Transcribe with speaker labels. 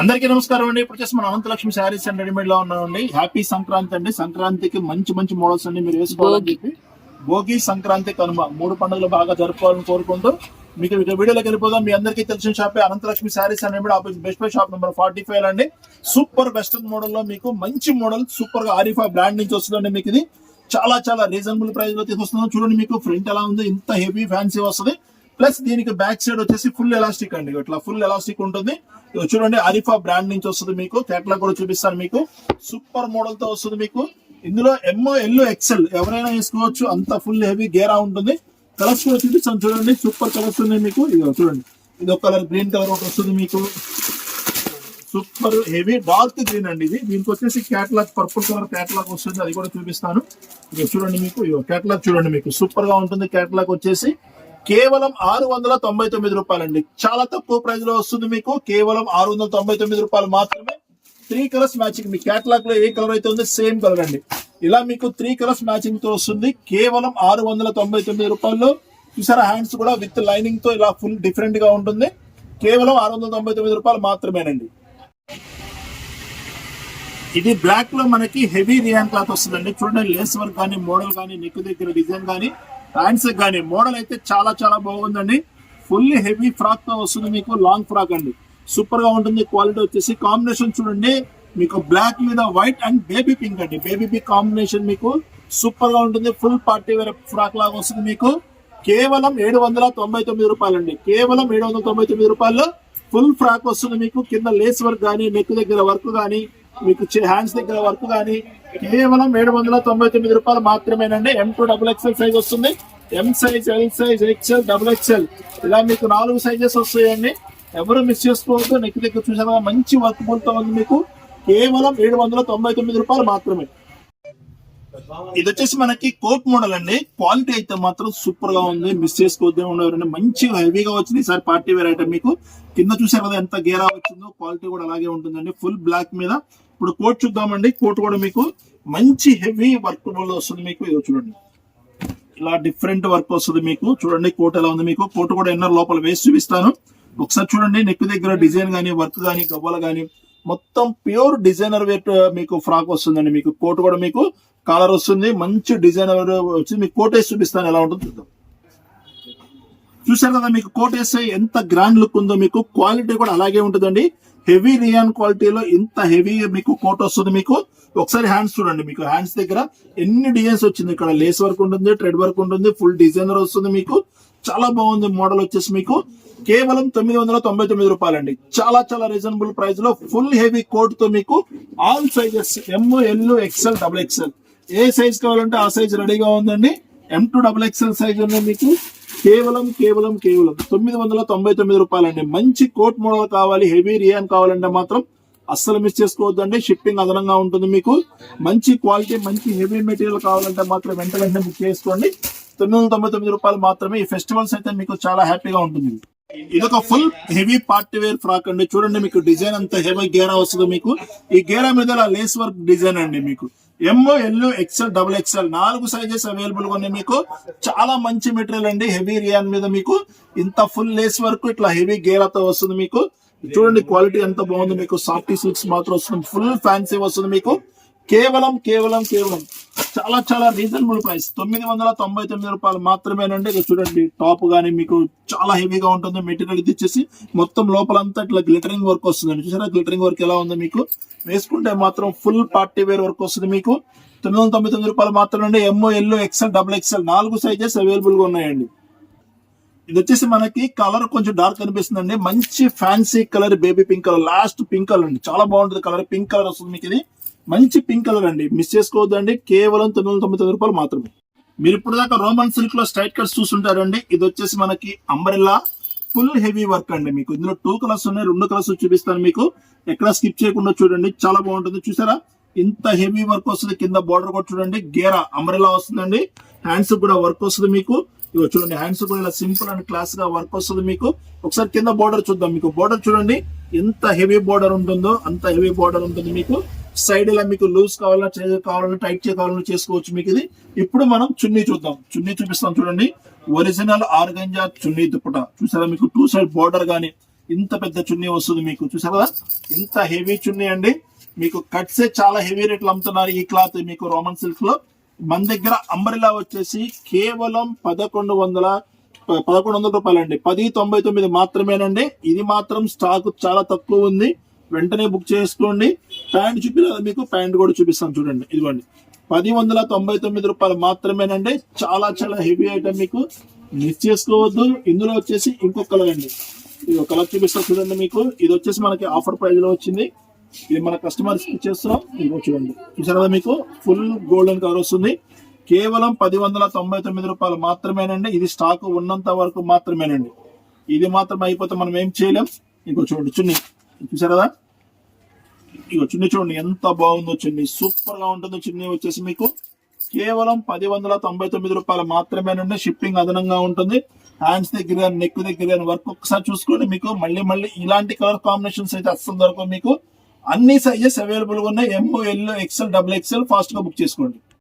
Speaker 1: అందరికీ నమస్కారం అండి. ఇప్పుడు వచ్చేసి మన అనంతలక్ష్మి శారీస్ అండ్ రెడీమేడ్లో ఉన్నామండి. హ్యాపీ సంక్రాంతి అండి. సంక్రాంతికి మంచి మంచి మోడల్స్ అన్ని మీరు వేసుకోవాలని చెప్పి భోగి సంక్రాంతి కనుమ మూడు పండుగలు బాగా జరుపుకోవాలని కోరుకుంటూ మీకు వీడియోలోకి వెళ్ళిపోదాం. మీ అందరికీ తెలిసిన షాపే Ananthalakshmi sarees and readymade opposite best buy shop number forty five అండి. సూపర్ వెస్టర్న్ మోడల్లో మీకు మంచి మోడల్ సూపర్గా ఆరిఫా బ్రాండ్ నుంచి వస్తుందండి మీకు ఇది. చాలా చాలా రీజనబుల్ ప్రైస్లో తీసుకొస్తున్నాం. చూడండి మీకు ఫ్రంట్ ఎలా ఉంది ఇంత హెవీ ఫ్యాన్సీ వస్తుంది. ప్లస్ దీనికి బ్యాక్ సైడ్ వచ్చేసి ఫుల్ ఎలాస్టిక్ అండి. ఇట్లా ఫుల్ ఎలాస్టిక్ ఉంటుంది. ఇదిగో చూడండి అరిఫా బ్రాండ్ నుంచి వస్తుంది మీకు. కేటలాగ్ కూడా చూపిస్తాను మీకు. సూపర్ మోడల్తో వస్తుంది మీకు. ఇందులో ఎంఓ ఎల్లో ఎక్సెల్ ఎవరైనా వేసుకోవచ్చు. అంత ఫుల్ హెవీ గేరా ఉంటుంది. కలర్స్ కూడా చూపిస్తాను చూడండి. సూపర్ కలర్స్ ఉన్నాయి మీకు. ఇదిగో చూడండి. ఇది ఒక కలర్ గ్రీన్ కలర్ ఒకటి వస్తుంది మీకు. సూపర్ హెవీ డార్క్ గ్రీన్ అండి ఇది. దీనికి వచ్చేసి క్యాట్లాగ్ పర్పుల్ కలర్ క్యాట్లాగ్ వస్తుంది. అది కూడా చూపిస్తాను. ఇక చూడండి మీకు. ఇగో క్యాటలాగ్ చూడండి మీకు. సూపర్గా ఉంటుంది. క్యాట్లాగ్ వచ్చేసి కేవలం ఆరు వందల తొంభై తొమ్మిది రూపాయలండి. చాలా తక్కువ ప్రైస్లో వస్తుంది మీకు. కేవలం ఆరు వందల తొంభై తొమ్మిది రూపాయలు మాత్రమే. త్రీ కలర్స్ మ్యాచింగ్ మీ కేటలాగ్లో ఏ కలర్ అయితే ఉందో సేమ్ కలర్ అండి. ఇలా మీకు త్రీ కలర్స్ మ్యాచింగ్తో వస్తుంది. కేవలం ఆరు వందల తొంభై తొమ్మిది రూపాయల్లో. చూసారా హ్యాండ్స్ కూడా విత్ లైనింగ్తో ఇలా ఫుల్ డిఫరెంట్గా ఉంటుంది. కేవలం ఆరు వందల తొంభై తొమ్మిది రూపాయలు మాత్రమేనండి. ఇది బ్లాక్లో మనకి హెవీ రియాన్ క్లాత్ వస్తుందండి. చూడండి లేస్ వర్క్ కానీ మోడల్ కానీ నెక్ దగ్గర డిజైన్ కానీ హ్యాండ్స్ కానీ మోడల్ అయితే చాలా చాలా బాగుందండి. ఫుల్ హెవీ ఫ్రాక్తో వస్తుంది మీకు లాంగ్ ఫ్రాక్ అండి. సూపర్గా ఉంటుంది క్వాలిటీ వచ్చేసి కాంబినేషన్ చూడండి. మీకు బ్లాక్ మీద వైట్ అండ్ బేబీ పింక్ అండి. బేబీ పింక్ కాంబినేషన్ మీకు సూపర్గా ఉంటుంది ఫుల్ పార్టీ వేర్ ఫ్రాక్ లాగా వస్తుంది మీకు. కేవలం ఏడు వందల తొంభై తొమ్మిది రూపాయలు అండి కేవలం ఏడు వందల తొంభై తొమ్మిది రూపాయల్లో ఫుల్ ఫ్రాక్ వస్తుంది మీకు. కింద లేస్ వర్క్ కానీ నెక్ దగ్గర వర్క్ కానీ మీకు హ్యాండ్స్ దగ్గర వర్క్ కానీ కేవలం ఏడు వందల తొంభై తొమ్మిది రూపాయలు మాత్రమేనండి. M two double XL size వస్తుంది. M size L size XL double XL ఇలా మీకు నాలుగు సైజెస్ వస్తాయండి. ఎవరు మిస్ చేసుకోవద్దు. నెక్ దగ్గర చూసారా? మంచి వర్క్తో ఉంది మీకు. కేవలం ఏడు వందల తొంభై తొమ్మిది రూపాయలు మాత్రమే. ఇది వచ్చేసి మనకి కోట్ మోడల్ అండి. క్వాలిటీ అయితే మాత్రం సూపర్గా ఉంది. మిస్ చేసుకోవద్దే ఉండేవారండి. మంచిగా హెవీగా వచ్చింది. ఈసారి పార్టీ వేర్ ఐటమ్ మీకు. కింద చూసారు కదా ఎంత గేరా వచ్చిందో క్వాలిటీ కూడా అలాగే ఉంటుందండి. ఫుల్ బ్లాక్ మీద. ఇప్పుడు కోట్ చూద్దామండి. కోట్ కూడా మీకు మంచి హెవీ వర్క్ వస్తుంది మీకు. ఇది చూడండి. ఇలా డిఫరెంట్ వర్క్ వస్తుంది మీకు. చూడండి కోట్ ఎలా ఉంది మీకు. కోట్ కూడా ఎన్నర్ లోపల వేసి చూపిస్తాను. ఒకసారి చూడండి నెక్ దగ్గర డిజైన్ గానీ వర్క్ గానీ గవ్వలు గానీ మొత్తం ప్యూర్ డిజైనర్ వేట్ మీకు ఫ్రాక్ వస్తుందండి మీకు. కోట్ కూడా మీకు కాలర్ వస్తుంది మంచి డిజైనర్ వచ్చి మీకు కోట్ వేసి చూపిస్తాను ఎలా ఉంటుందో చూద్దాం. చూసారు కదా మీకు కోట్ వేస్తే ఎంత గ్రాండ్ లుక్ ఉందో మీకు క్వాలిటీ కూడా అలాగే ఉంటుందండి. హెవీ రియాన్ క్వాలిటీలో ఇంత హెవీ మీకు కోట్ వస్తుంది మీకు. ఒకసారి హ్యాండ్స్ చూడండి మీకు హ్యాండ్స్ దగ్గర ఎన్ని డిజైన్స్ వచ్చింది ఇక్కడ. లేస్ వర్క్ ఉంటుంది ట్రెడ్ వర్క్ ఉంటుంది ఫుల్ డిజైనర్ వస్తుంది మీకు. చాలా బాగుంది మోడల్ వచ్చేసి మీకు. కేవలం తొమ్మిది వందల తొంభై తొమ్మిది రూపాయలండి. చాలా చాలా రీజనబుల్ ప్రైస్లో ఫుల్ హెవీ కోట్తో మీకు all sizes M L XL double XL ఏ సైజ్ కావాలంటే ఆ సైజ్ రెడీగా ఉందండి. M two double XL size ఉన్నాయి మీకు. కేవలం కేవలం కేవలం తొమ్మిది వందల తొంభై తొమ్మిది రూపాయలండి. మంచి కోట్ మోడల్ కావాలి హెవీ రియాన్ కావాలంటే మాత్రం అస్సలు మిస్ చేసుకోవద్దండి. షిప్పింగ్ అదనంగా ఉంటుంది మీకు. మంచి క్వాలిటీ మంచి హెవీ మెటీరియల్ కావాలంటే మాత్రం వెంట వెంటనే బుక్ చేసుకోండి. తొమ్మిది వందల తొంభై తొమ్మిది రూపాయలు మాత్రమే ఈ ఫెస్టివల్స్ అయితే మీకు చాలా హ్యాపీగా ఉంటుంది ఇది ఒక full heavy party wear frock అండి. చూడండి మీకు డిజైన్ అంత హెవీ గేరా వస్తుంది మీకు. ఈ గేరా మీద లేస్ వర్క్ డిజైన్ అండి మీకు. M L XL double XL నాలుగు సైజెస్ అవైలబుల్గా ఉన్నాయి మీకు. చాలా మంచి మెటీరియల్ అండి హెవీ రియాన్ మీద మీకు. ఇంత ఫుల్ లేస్ వర్క్ ఇట్లా హెవీ గేలతో వస్తుంది మీకు. చూడండి క్వాలిటీ ఎంత బాగుంది మీకు. సాఫ్టీ సిల్క్స్ మాత్రం వస్తుంది ఫుల్ ఫ్యాన్సీ వస్తుంది మీకు. కేవలం కేవలం కేవలం చాలా చాలా రీజనబుల్ ప్రైస్ తొమ్మిది వందల తొంభై తొమ్మిది రూపాయలు మాత్రమేనండి. ఇక చూడండి టాప్ కానీ మీకు చాలా హెవీగా ఉంటుంది. మెటీరియల్ ఇది ఇచ్చేసి మొత్తం లోపలంతా ఇట్లా గ్లిటరింగ్ వర్క్ వస్తుందండి. చూసారా? గ్లిటరింగ్ వర్క్ ఎలా ఉంది మీకు? వేసుకుంటే మాత్రం ఫుల్ పార్టీ వేర్ వర్క్ వస్తుంది మీకు. తొమ్మిది వందల తొంభై తొమ్మిది రూపాయలు మాత్రమే M L XL double XL నాలుగు సైజెస్ అవైలబుల్గా ఉన్నాయండి. ఇది వచ్చేసి మనకి కలర్ కొంచెం డార్క్ కనిపిస్తుందండి మంచి fancy colour baby pink colour last pink colour అండి. చాలా బాగుంటుంది కలర్ పింక్ కలర్ వస్తుంది మీకు ఇది. మంచి పింక్ కలర్ అండి. మిస్ చేసుకోవద్దండి. కేవలం తొమ్మిది వందల తొంభై తొమ్మిది రూపాయలు మాత్రమే. మీరు ఇప్పుడు దాకా రోమన్ సిల్క్లో స్ట్రైట్ కట్స్ చూస్తుంటారండి ఇది వచ్చేసి మనకి అంబ్రెల్లా. ఫుల్ హెవీ వర్క్ అండి మీకు. ఇందులో టూ కలర్స్ ఉన్నాయి రెండు కలర్స్ చూపిస్తాను మీకు. ఎక్కడ స్కిప్ చేయకుండా చూడండి. చాలా బాగుంటుంది. చూసారా? ఇంత హెవీ వర్క్ వస్తుంది. కింద బార్డర్ కూడా చూడండి. గేరా అంబ్రెల్లా వస్తుందండి. హ్యాండ్స్ కూడా వర్క్ వస్తుంది మీకు. ఇగో చూడండి. హ్యాండ్స్ కూడా ఇలా సింపుల్ అండ్ క్లాస్గా వర్క్ వస్తుంది మీకు. ఒకసారి కింద బార్డర్ చూద్దాం మీకు. బార్డర్ చూడండి. ఎంత హెవీ బార్డర్ ఉంటుందో అంత హెవీ బార్డర్ ఉంటుంది మీకు. సైడ్ ఇలా మీకు లూజ్ కావాలన్నా చేయ కావాలన్నా టైట్ చే కావాలన్నా చేసుకోవచ్చు మీకు ఇది. ఇప్పుడు మనం చున్నీ చూద్దాం. చున్నీ చూపిస్తాం చూడండి. ఒరిజినల్ ఆర్గంజా చున్నీ దుప్పట. చూసారా మీకు టూ సైడ్ బోర్డర్ గానీ ఇంత పెద్ద చున్నీ వస్తుంది మీకు. చూసారా? ఇంత హెవీ చున్నీ అండి. మీకు కట్సే చాలా హెవీ రేట్లు అమ్ముతున్నారు ఈ క్లాత్ మీకు రోమన్ సిల్క్లో. మన దగ్గర అంబరిలా వచ్చేసి కేవలం పదకొండు వందల పదకొండు వందల రూపాయలు అండి పది తొంభై తొమ్మిది మాత్రమేనండి. ఇది మాత్రం స్టాక్ చాలా తక్కువ ఉంది. వెంటనే బుక్ చేసుకోండి. ప్యాంట్ చూపిలేదు మీకు ప్యాంట్ కూడా చూపిస్తాను చూడండి. ఇదిగోండి. పది వందల తొంభై తొమ్మిది రూపాయలు మాత్రమేనండి. చాలా చాలా హెవీ ఐటమ్ మీకు. మిస్ చేసుకోవద్దు. ఇందులో వచ్చేసి ఇంకొక కలర్ అండి. ఇది ఒక కలర్ చూపిస్తాను చూడండి మీకు. ఇది వచ్చేసి మనకి ఆఫర్ ప్రైజ్లో వచ్చింది. ఇది మన కస్టమర్స్కి ఇచ్చేస్తున్నాం. ఇదిగో చూడండి. చూసారా మీకు? ఫుల్ గోల్డెన్ కలర్ వస్తుంది. కేవలం పది వందల తొంభై తొమ్మిది రూపాయలు మాత్రమేనండి. ఇది స్టాక్ ఉన్నంత వరకు మాత్రమేనండి. ఇది మాత్రం అయిపోతే మనం ఏం చేయలేం? ఇంకో చూడండి. చున్నీ. చూసారు? కదా ఇగో చున్నీ చూడండి ఎంత బాగుందో చున్నీ. సూపర్గా ఉంటుంది చున్నీ వచ్చేసి మీకు. కేవలం పది వందల తొంభై తొమ్మిది రూపాయలు మాత్రమేనండి షిప్పింగ్ అదనంగా ఉంటుంది. హ్యాండ్స్ దగ్గర నెక్ దగ్గర వర్క్ ఒక్కసారి చూసుకోండి మీకు మళ్ళీ మళ్ళీ ఇలాంటి కలర్ కాంబినేషన్స్ అయితే అస్సలు దొరకవు మీకు. అన్ని సైజెస్ అవైలబుల్గా ఉన్నాయి. M L XL double XL ఫాస్ట్గా బుక్ చేసుకోండి.